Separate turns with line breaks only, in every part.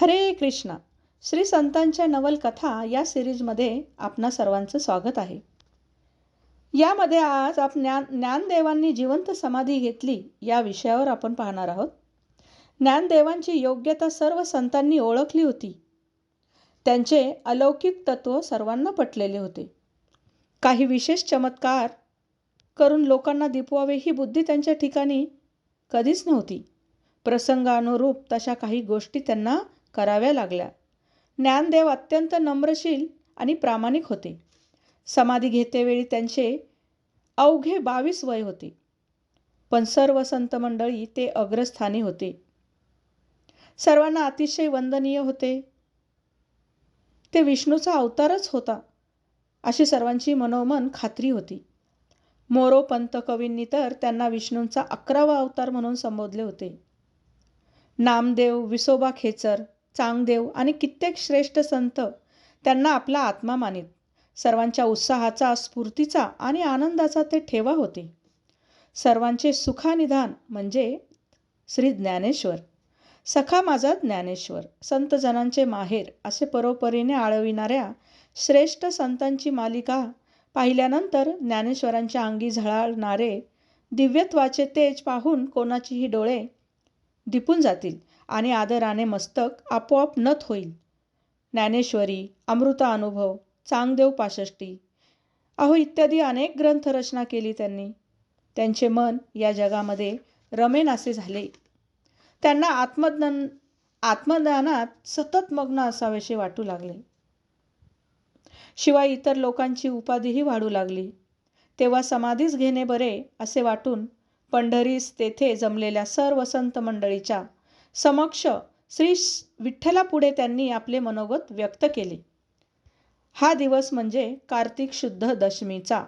हरे कृष्णा. श्री संतांच्या नवलकथा या सिरीजमध्ये आपणा सर्वांचं स्वागत आहे. यामध्ये आज आप ज्ञान ज्ञानदेवांनी जिवंत समाधी घेतली या विषयावर आपण पाहणार आहोत. ज्ञानदेवांची योग्यता सर्व संतांनी ओळखली होती. त्यांचे अलौकिक तत्व सर्वांना पटलेले होते. काही विशेष चमत्कार करून लोकांना दिपवावे ही बुद्धी त्यांच्या ठिकाणी कधीच नव्हती. प्रसंगानुरूप तशा काही गोष्टी त्यांना कराव्या लागल्या. ज्ञानदेव अत्यंत नम्रशील आणि प्रामाणिक होते. समाधी घेतेवेळी त्यांचे अवघे बावीस वय होते. पण सर्व संत मंडळी ते अग्रस्थानी होते. सर्वांना अतिशय वंदनीय होते. ते विष्णूचा अवतारच होता अशी सर्वांची मनोमन खात्री होती. मोरोपंत कवींनी तर त्यांना विष्णूंचा अकरावा अवतार म्हणून संबोधले होते. नामदेव विसोबा खेचर चांगदेव आणि कित्येक श्रेष्ठ संत त्यांना आपला आत्मा मानित. सर्वांच्या उत्साहाचा स्फूर्तीचा आणि आनंदाचा ते ठेवा होते. सर्वांचे सुखानिधान म्हणजे श्री ज्ञानेश्वर. सखा माझा ज्ञानेश्वर संतजनांचे माहेर असे परोपरीने आळविणाऱ्या श्रेष्ठ संतांची मालिका पाहिल्यानंतर ज्ञानेश्वरांच्या अंगी झळाळणारे दिव्यत्वाचे तेज पाहून कोणाचीही डोळे दिपून जातील. आणि आदराने मस्तक आपोआप नत होईल. ज्ञानेश्वरी अमृता अनुभव चांगदेव पाषष्टी अहो इत्यादी अनेक ग्रंथ रचना केली त्यांनी. त्यांचे मन या जगामध्ये रमेनासे झाले. त्यांना आत्मज्ञान आत्मज्ञानात सतत मग्न असावेसे वाटू लागले. शिवाय इतर लोकांची उपाधीही वाढू लागली. तेव्हा समाधीच घेणे बरे असे वाटून पंढरीस तेथे जमलेल्या सर्व संत मंडळीच्या समक्ष श्री विठ्ठलापुढे त्यांनी आपले मनोगत व्यक्त केले. हा दिवस म्हणजे कार्तिक शुद्ध दशमीचा.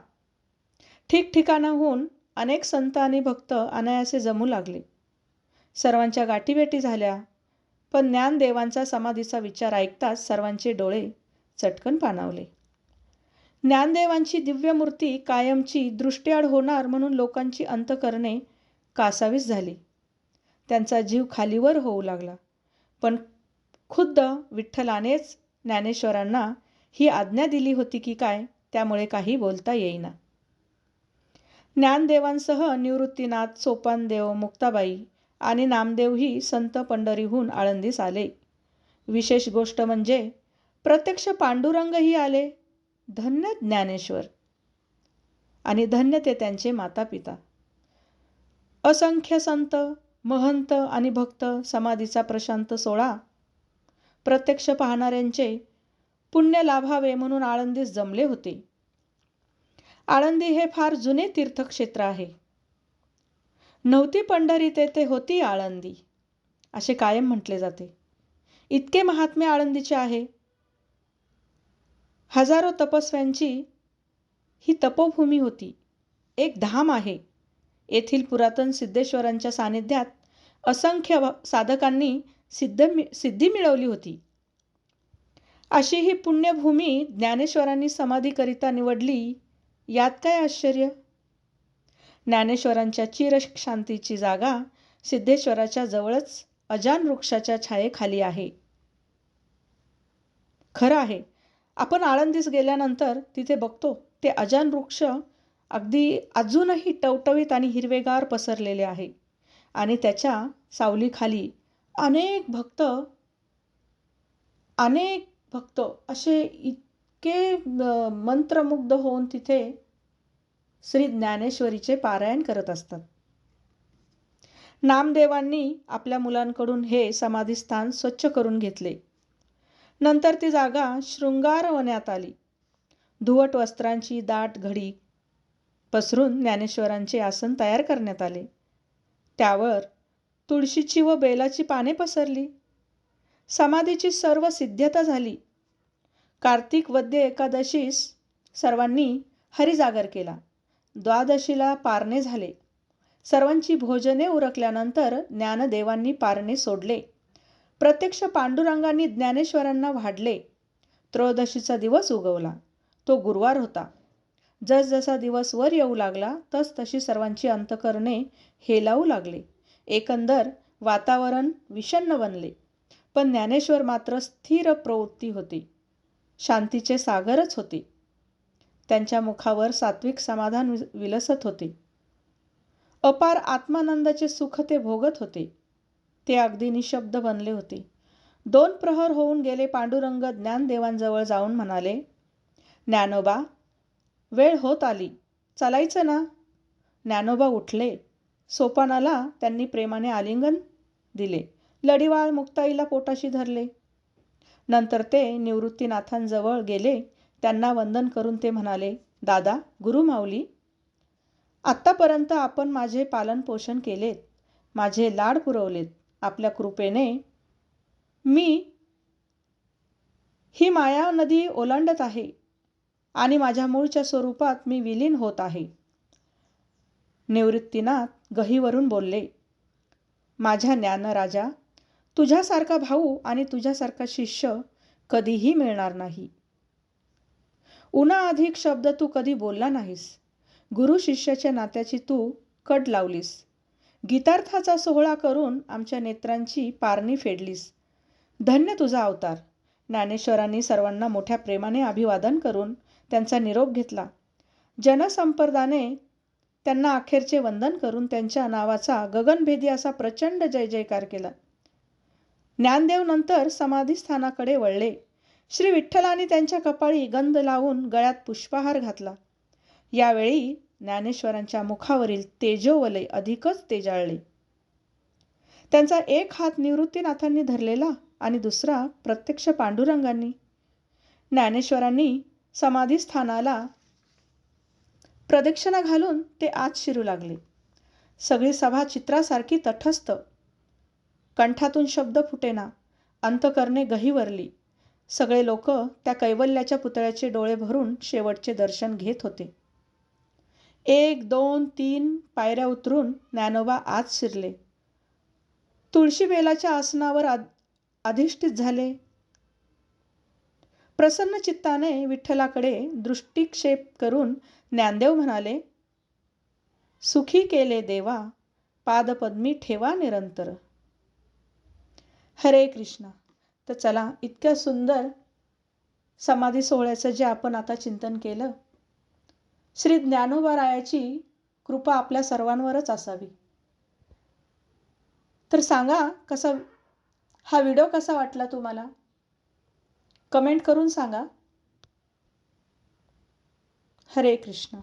ठिकठिकाणाहून अनेक संत आणि भक्त अनायासे जमू लागले. सर्वांच्या गाठीभेटी झाल्या पण ज्ञानदेवांचा समाधीचा विचार ऐकताच सर्वांचे डोळे चटकन पाणावले. ज्ञानदेवांची दिव्यमूर्ती कायमची दृष्टीआड होणार म्हणून लोकांची अंतकरणे कासावीस झाली. त्यांचा जीव खालीवर होऊ लागला. पण खुद्द विठ्ठलानेच ज्ञानेश्वरांना ही आज्ञा दिली होती की काय त्यामुळे काही बोलता येईना. ज्ञानदेवांसह निवृत्तीनाथ सोपानदेव मुक्ताबाई आणि नामदेवही संत पंढरीहून आळंदीस आले. विशेष गोष्ट म्हणजे प्रत्यक्ष पांडुरंगही आले. धन्य ज्ञानेश्वर! आणि धन्य ते त्यांचे माता पिता असंख्य संत महंत आणि भक्त समाधीचा प्रशांत सोळा प्रत्यक्ष पाहणाऱ्यांचे पुण्य लाभावे म्हणून आळंदीस जमले होते. आळंदी हे फार जुने तीर्थक्षेत्र आहे. नव्हती पंढरी तेथे होती आळंदी असे कायम म्हटले जाते. इतके महात्म्य आळंदीचे आहे. हजारो तपस्व्यांची ही तपोभूमी होती. एक धाम आहे. येथील पुरातन सिद्धेश्वरांच्या सानिध्यात असंख्य साधकांनी सिद्ध मि सिद्धी मिळवली होती. अशी ही पुण्यभूमी ज्ञानेश्वरांनी समाधीकरिता निवडली यात काय आश्चर्य? ज्ञानेश्वरांच्या चिरशांतीची जागा सिद्धेश्वराच्या जवळच अजान वृक्षाच्या छायेखाली आहे. खरं आहे आपण आळंदीस गेल्यानंतर तिथे बघतो ते अजान वृक्ष अगदी अजूनही टवटवीत आणि हिरवेगार पसरलेले आहे. आणि त्याच्या सावलीखाली अनेक भक्त अनेक भक्त असे इतके मंत्रमुग्ध होऊन तिथे श्री ज्ञानेश्वरीचे पारायण करत असतात. नामदेवांनी आपल्या मुलांकडून हे समाधीस्थान स्वच्छ करून घेतले. नंतर ती जागा शृंगारवण्यात आली. धुवट वस्त्रांची दाट घडी पसरून ज्ञानेश्वरांचे आसन तयार करण्यात आले. त्यावर तुळशीची व बेलाची पाने पसरली. समाधीची सर्व सिद्धता झाली. कार्तिक वद्य एकादशीस सर्वांनी हरिजागर केला. द्वादशीला पारणे झाले. सर्वांची भोजने उरकल्यानंतर ज्ञानदेवांनी पारणे सोडले. प्रत्यक्ष पांडुरंगांनी ज्ञानेश्वरांना वाढले. त्रयोदशीचा दिवस उगवला. तो गुरुवार होता. जसजसा दिवस वर येऊ लागला तस तशी सर्वांची अंतकरणे हेलावू लागले. एकंदर वातावरण विषण्ण बनले. पण ज्ञानेश्वर मात्र स्थिर प्रवृत्ती होती. शांतीचे सागरच होते. त्यांच्या मुखावर सात्विक समाधान विलसत होते. अपार आत्मानंदाचे सुख ते भोगत होते. ते अगदी निशब्द बनले होते. दोन प्रहर होऊन गेले पांडुरंग ज्ञानदेवांजवळ जाऊन म्हणाले ज्ञानोबा वेळ होत आली. चालायचं ना? ज्ञानोबा उठले. सोपानाला त्यांनी प्रेमाने आलिंगन दिले. लढीवाळ मुक्ताईला पोटाशी धरले. नंतर ते निवृत्तीनाथांजवळ गेले. त्यांना वंदन करून ते म्हणाले दादा गुरुमाऊली आत्तापर्यंत आपण माझे पालनपोषण केलेत. माझे लाड पुरवलेत. आपल्या कृपेने मी ही माया नदी ओलांडत आहे. आणि माझ्या मूळच्या स्वरूपात मी विलीन होत आहे. निवृत्तीनाथ गहीवरून बोलले माझ्या ज्ञानराजा तुझ्यासारखा भाऊ आणि तुझ्यासारखा शिष्य कधीही मिळणार नाही. उन्हा अधिक शब्द तू कधी बोलला नाहीस. गुरु शिष्याच्या नात्याची तू कट लावलीस. गीतार्थाचा सोहळा करून आमच्या नेत्रांची पारणी फेडलीस. धन्य तुझा अवतार. ज्ञानेश्वरांनी सर्वांना मोठ्या प्रेमाने अभिवादन करून त्यांचा निरोप घेतला. जनसंपर्दाने त्यांना अखेरचे वंदन करून त्यांच्या नावाचा गगनभेदी असा प्रचंड जय जयकार केला. ज्ञानदेव नंतर समाधीस्थानाकडे वळले. श्री विठ्ठलाने त्यांच्या कपाळी गंध लावून गळ्यात पुष्पहार घातला. यावेळी ज्ञानेश्वरांच्या मुखावरील तेजोवले अधिकच तेजाळले. त्यांचा एक हात निवृत्तीनाथांनी धरलेला आणि दुसरा प्रत्यक्ष पांडुरंगांनी. ज्ञानेश्वरांनी समाधीस्थानाला प्रदक्षिणा घालून ते आत शिरू लागले. सगळी सभा चित्रासारखी तटस्थ. कंठातून शब्द फुटेना. अंतकरणे गहीवरली सगळे लोक त्या कैवल्याच्या पुतळ्याचे डोळे भरून शेवटचे दर्शन घेत होते. एक दोन तीन पायऱ्या उतरून ज्ञानोबा आत शिरले. तुळशी बेलाच्या आसनावर अधिष्ठित झाले. प्रसन्न चित्ताने विठ्ठलाकडे दृष्टिक्षेप करून ज्ञानदेव म्हणाले सुखी केले देवा पादपद्मी ठेवा निरंतर. हरे कृष्णा तर चला इतक्या सुंदर समाधी सोहळ्याचं जे आपण आता चिंतन केलं श्री ज्ञानोबारायाची कृपा आपल्या सर्वांवरच असावी. तर सांगा कसा हा व्हिडिओ कसा वाटला तुम्हाला? कमेंट करून सांगा. हरे कृष्ण.